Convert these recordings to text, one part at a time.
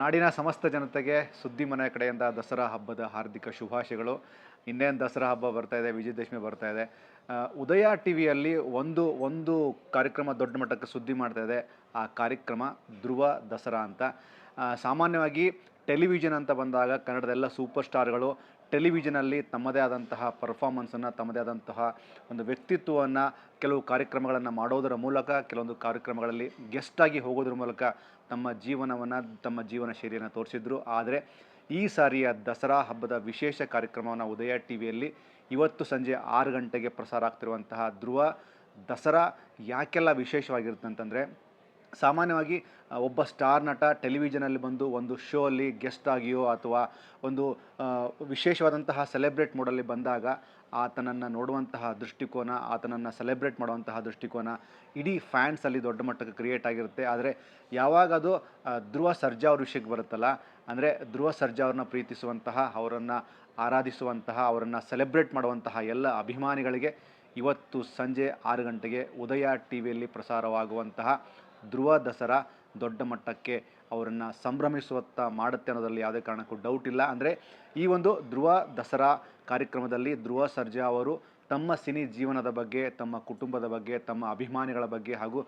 ನಾಡಿನ ಸಮಸ್ತ ಜನತೆಗೆ ಸುದ್ದಿ ಮನೆ ಕಡೆಯಿಂದ ದಸರಾ ಹಬ್ಬದ ಹಾರ್ದಿಕ ಶುಭಾಶಯಗಳು. ಇನ್ನೇನು ದಸರಾ ಹಬ್ಬ ಬರ್ತಾ ಇದೆ, ವಿಜಯದಶಮಿ ಬರ್ತಾ ಇದೆ. ಉದಯ ಟಿ ವಿಯಲ್ಲಿ ಒಂದು ಒಂದು ಕಾರ್ಯಕ್ರಮ ದೊಡ್ಡ ಮಟ್ಟಕ್ಕೆ ಸುದ್ದಿ ಮಾಡ್ತಾ ಇದೆ. ಆ ಕಾರ್ಯಕ್ರಮ ಧ್ರುವ ದಸರಾ ಅಂತ. ಸಾಮಾನ್ಯವಾಗಿ ಟೆಲಿವಿಷನ್ ಅಂತ ಬಂದಾಗ ಕನ್ನಡದ ಎಲ್ಲ ಸೂಪರ್ ಸ್ಟಾರ್ಗಳು ಟೆಲಿವಿಷನಲ್ಲಿ ತಮ್ಮದೇ ಆದಂತಹ ಪರ್ಫಾರ್ಮೆನ್ಸನ್ನು ತಮ್ಮದೇ ಆದಂತಹ ಒಂದು ವ್ಯಕ್ತಿತ್ವವನ್ನು ಕೆಲವು ಕಾರ್ಯಕ್ರಮಗಳನ್ನು ಮಾಡೋದರ ಮೂಲಕ, ಕೆಲವೊಂದು ಕಾರ್ಯಕ್ರಮಗಳಲ್ಲಿ ಗೆಸ್ಟಾಗಿ ಹೋಗೋದ್ರ ಮೂಲಕ ತಮ್ಮ ಜೀವನವನ್ನು, ತಮ್ಮ ಜೀವನ ಶೈಲಿಯನ್ನು ತೋರಿಸಿದ್ರು. ಆದರೆ ಈ ಸಾರಿಯ ದಸರಾ ಹಬ್ಬದ ವಿಶೇಷ ಕಾರ್ಯಕ್ರಮವನ್ನು ಉದಯ ಟಿ ವಿಯಲ್ಲಿ ಇವತ್ತು ಸಂಜೆ ಆರು ಗಂಟೆಗೆ ಪ್ರಸಾರ ಆಗ್ತಿರುವಂತಹ ಧ್ರುವ ದಸರಾ ಯಾಕೆಲ್ಲ ವಿಶೇಷವಾಗಿರುತ್ತೆ ಅಂತಂದರೆ ಸಾಮಾನ್ಯವಾಗಿ ಒಬ್ಬ ಸ್ಟಾರ್ ನಟ ಟೆಲಿವಿಷನಲ್ಲಿ ಬಂದು ಒಂದು ಶೋ ಅಲ್ಲಿ ಗೆಸ್ಟ್ ಆಗಿಯೋ ಅಥವಾ ಒಂದು ವಿಶೇಷವಾದಂತಹ ಸೆಲೆಬ್ರೇಟ್ ಮೋಡಲ್ಲಿ ಬಂದಾಗ ಆತನನ್ನು ನೋಡುವಂತಹ ದೃಷ್ಟಿಕೋನ, ಆತನನ್ನು ಸೆಲೆಬ್ರೇಟ್ ಮಾಡುವಂತಹ ದೃಷ್ಟಿಕೋನ ಇಡೀ ಫ್ಯಾನ್ಸಲ್ಲಿ ದೊಡ್ಡ ಮಟ್ಟಕ್ಕೆ ಕ್ರಿಯೇಟ್ ಆಗಿರುತ್ತೆ. ಆದರೆ ಯಾವಾಗ ಅದು ಧ್ರುವ ಸರ್ಜಾ ಅವ್ರ ವಿಷಯಕ್ಕೆ ಬರುತ್ತಲ್ಲ, ಅಂದರೆ ಧ್ರುವ ಸರ್ಜಾ ಅವ್ರನ್ನ ಪ್ರೀತಿಸುವಂತಹ, ಅವರನ್ನು ಆರಾಧಿಸುವಂತಹ, ಅವರನ್ನು ಸೆಲೆಬ್ರೇಟ್ ಮಾಡುವಂತಹ ಎಲ್ಲ ಅಭಿಮಾನಿಗಳಿಗೆ ಇವತ್ತು ಸಂಜೆ ಆರು ಗಂಟೆಗೆ ಉದಯ ಟಿ ವಿಯಲ್ಲಿ ಪ್ರಸಾರವಾಗುವಂತಹ ಧ್ರುವ ದಸರಾ ದೊಡ್ಡ ಮಟ್ಟಕ್ಕೆ ಅವರನ್ನು ಸಂಭ್ರಮಿಸುವತ್ತ ಮಾಡುತ್ತೆ ಅನ್ನೋದರಲ್ಲಿ ಯಾವುದೇ ಕಾರಣಕ್ಕೂ ಡೌಟ್ ಇಲ್ಲ. ಅಂದರೆ ಈ ಒಂದು ಧ್ರುವ ದಸರಾ ಕಾರ್ಯಕ್ರಮದಲ್ಲಿ ಧ್ರುವ ಸರ್ಜಾ ಅವರು ತಮ್ಮ ಸಿನಿ ಜೀವನದ ಬಗ್ಗೆ, ತಮ್ಮ ಕುಟುಂಬದ ಬಗ್ಗೆ, ತಮ್ಮ ಅಭಿಮಾನಿಗಳ ಬಗ್ಗೆ ಹಾಗೂ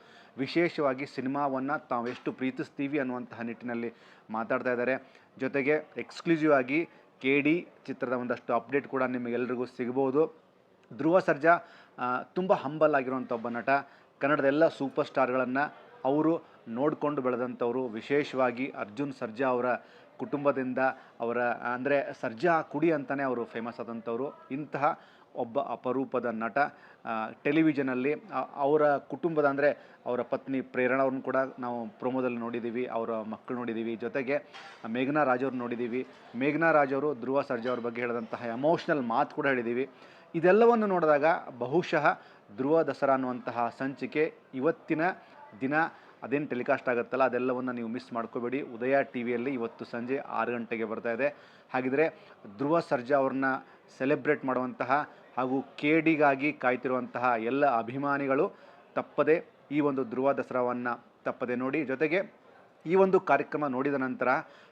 ವಿಶೇಷವಾಗಿ ಸಿನಿಮಾವನ್ನು ತಾವೆಷ್ಟು ಪ್ರೀತಿಸ್ತೀವಿ ಅನ್ನುವಂತಹ ನಿಟ್ಟಿನಲ್ಲಿ ಮಾತಾಡ್ತಾ ಇದ್ದಾರೆ. ಜೊತೆಗೆ ಎಕ್ಸ್ಕ್ಲೂಸಿವ್ ಆಗಿ ಕೆ ಡಿ ಚಿತ್ರದ ಒಂದಷ್ಟು ಅಪ್ಡೇಟ್ ಕೂಡ ನಿಮಗೆಲ್ಲರಿಗೂ ಸಿಗ್ಬೋದು. ಧ್ರುವ ಸರ್ಜಾ ತುಂಬ ಹಂಬಲ್ ಆಗಿರುವಂಥ ಒಬ್ಬ ನಟ. ಕನ್ನಡದ ಎಲ್ಲ ಸೂಪರ್ ಸ್ಟಾರ್ಗಳನ್ನು ಅವರು ನೋಡಿಕೊಂಡು ಬೆಳೆದಂಥವರು, ವಿಶೇಷವಾಗಿ ಅರ್ಜುನ್ ಸರ್ಜಾ ಅವರ ಕುಟುಂಬದಿಂದ ಅವರ, ಅಂದರೆ ಸರ್ಜಾ ಕುಡಿ ಅಂತಲೇ ಅವರು ಫೇಮಸ್ ಆದಂಥವ್ರು. ಇಂತಹ ಒಬ್ಬ ಅಪರೂಪದ ನಟ ಟೆಲಿವಿಷನಲ್ಲಿ ಅವರ ಕುಟುಂಬದ, ಅಂದರೆ ಅವರ ಪತ್ನಿ ಪ್ರೇರಣಾ ಕೂಡ ನಾವು ಪ್ರೊಮೋದಲ್ಲಿ ನೋಡಿದ್ದೀವಿ, ಅವರ ಮಕ್ಕಳು ನೋಡಿದ್ದೀವಿ. ಜೊತೆಗೆ ಮೇಘನಾ ರಾಜ್ ಅವ್ರನ್ನ ನೋಡಿದ್ದೀವಿ. ಮೇಘನಾ ರಾಜ್ ಅವರು, ಧ್ರುವ ಸರ್ಜಾ ಅವ್ರ ಬಗ್ಗೆ ಹೇಳಿದಂತಹ ಎಮೋಷ್ನಲ್ ಮಾತು ಕೂಡ ಹೇಳಿದ್ದೀವಿ. ಇದೆಲ್ಲವನ್ನು ನೋಡಿದಾಗ ಬಹುಶಃ ಧ್ರುವ ದಸರಾ ಅನ್ನುವಂತಹ ಸಂಚಿಕೆ ಇವತ್ತಿನ ದಿನ ಅದೇನು ಟೆಲಿಕಾಸ್ಟ್ ಆಗುತ್ತಲ್ಲ ಅದೆಲ್ಲವನ್ನು ನೀವು ಮಿಸ್ ಮಾಡ್ಕೋಬೇಡಿ. ಉದಯ ಟಿ ವಿಯಲ್ಲಿ ಇವತ್ತು ಸಂಜೆ ಆರು ಗಂಟೆಗೆ ಬರ್ತಾ ಇದೆ. ಹಾಗಿದ್ರೆ ಧ್ರುವ ಸರ್ಜಾ ಅವ್ರನ್ನ ಸೆಲೆಬ್ರೇಟ್ ಮಾಡುವಂತಹ ಹಾಗೂ ಕೇಡಿಗಾಗಿ ಕಾಯ್ತಿರುವಂತಹ ಎಲ್ಲ ಅಭಿಮಾನಿಗಳು ತಪ್ಪದೆ ಈ ಒಂದು ಧ್ರುವ ದಸರಾವನ್ನು ತಪ್ಪದೆ ನೋಡಿ, ಜೊತೆಗೆ ಈ ಒಂದು ಕಾರ್ಯಕ್ರಮ ನೋಡಿದ ನಂತರ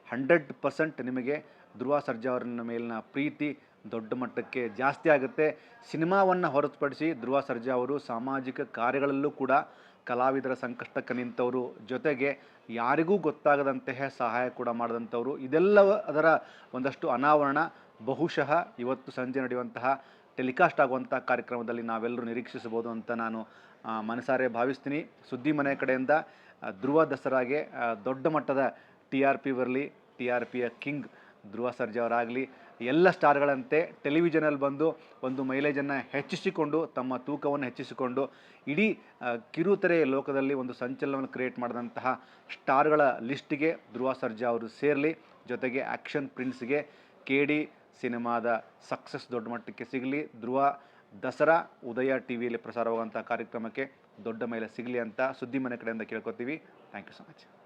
ಹಂಡ್ರೆಡ್ ಪರ್ಸೆಂಟ್ ನಿಮಗೆ ಧ್ರುವ ಸರ್ಜಾ ಅವರನ್ನ ಮೇಲಿನ ಪ್ರೀತಿ ದೊಡ್ಡ ಮಟ್ಟಕ್ಕೆ ಜಾಸ್ತಿ ಆಗುತ್ತೆ. ಸಿನಿಮಾವನ್ನು ಹೊರತುಪಡಿಸಿ ಧ್ರುವ ಸರ್ಜಾ ಅವರು ಸಾಮಾಜಿಕ ಕಾರ್ಯಗಳಲ್ಲೂ ಕೂಡ ಕಲಾವಿದರ ಸಂಕಷ್ಟಕ್ಕೆ ನಿಂತವರು. ಜೊತೆಗೆ ಯಾರಿಗೂ ಗೊತ್ತಾಗದಂತಹ ಸಹಾಯ ಕೂಡ ಮಾಡಿದಂಥವರು. ಇದೆಲ್ಲ ಅದರ ಒಂದಷ್ಟು ಅನಾವರಣ. ಬಹುಶಃ ಇವತ್ತು ಸಂಜೆ ನಡೆಯುವಂತಹ ಟೆಲಿಕಾಸ್ಟ್ ಆಗುವಂಥ ಕಾರ್ಯಕ್ರಮದಲ್ಲಿ ನಾವೆಲ್ಲರೂ ನಿರೀಕ್ಷಿಸಬಹುದು ಅಂತ ನಾನು ಮನಸಾರೆ ಭಾವಿಸ್ತೀನಿ. ಸುದ್ದಿ ಮನೆ ಕಡೆಯಿಂದ ಧ್ರುವ ದಸರಾಗೆ ದೊಡ್ಡ ಮಟ್ಟದ ಟಿ ಆರ್ ಪಿ ಬರಲಿ, ಟಿ ಆರ್ ಪಿಯ ಕಿಂಗ್ ಧ್ರುವ ಸರ್ಜಾ ಅವರಾಗಲಿ, ಎಲ್ಲ ಸ್ಟಾರ್ಗಳಂತೆ ಟೆಲಿವಿಷನಲ್ಲಿ ಬಂದು ಒಂದು ಮೈಲೇಜನ್ನು ಹೆಚ್ಚಿಸಿಕೊಂಡು, ತಮ್ಮ ತೂಕವನ್ನು ಹೆಚ್ಚಿಸಿಕೊಂಡು, ಇಡೀ ಕಿರುತೆರೆ ಲೋಕದಲ್ಲಿ ಒಂದು ಸಂಚಲನವನ್ನು ಕ್ರಿಯೇಟ್ ಮಾಡಿದಂತಹ ಸ್ಟಾರ್ಗಳ ಲಿಸ್ಟಿಗೆ ಧ್ರುವ ಸರ್ಜಾ ಅವರು ಸೇರಲಿ. ಜೊತೆಗೆ ಆ್ಯಕ್ಷನ್ ಪ್ರಿನ್ಸ್ಗೆ ಕೆ ಡಿ ಸಿನಿಮಾದ ಸಕ್ಸಸ್ ದೊಡ್ಡ ಮಟ್ಟಕ್ಕೆ ಸಿಗಲಿ. ಧ್ರುವ, ದಸರಾ ಉದಯ ಟಿ ವಿಯಲ್ಲಿ ಪ್ರಸಾರವಾಗುವಂಥ ಕಾರ್ಯಕ್ರಮಕ್ಕೆ ದೊಡ್ಡ ಮೇಲೆ ಸಿಗಲಿ ಅಂತ ಸುದ್ದಿ ಮನೆ ಕಡೆಯಿಂದ ಕೇಳ್ಕೊತೀವಿ. Thank you so much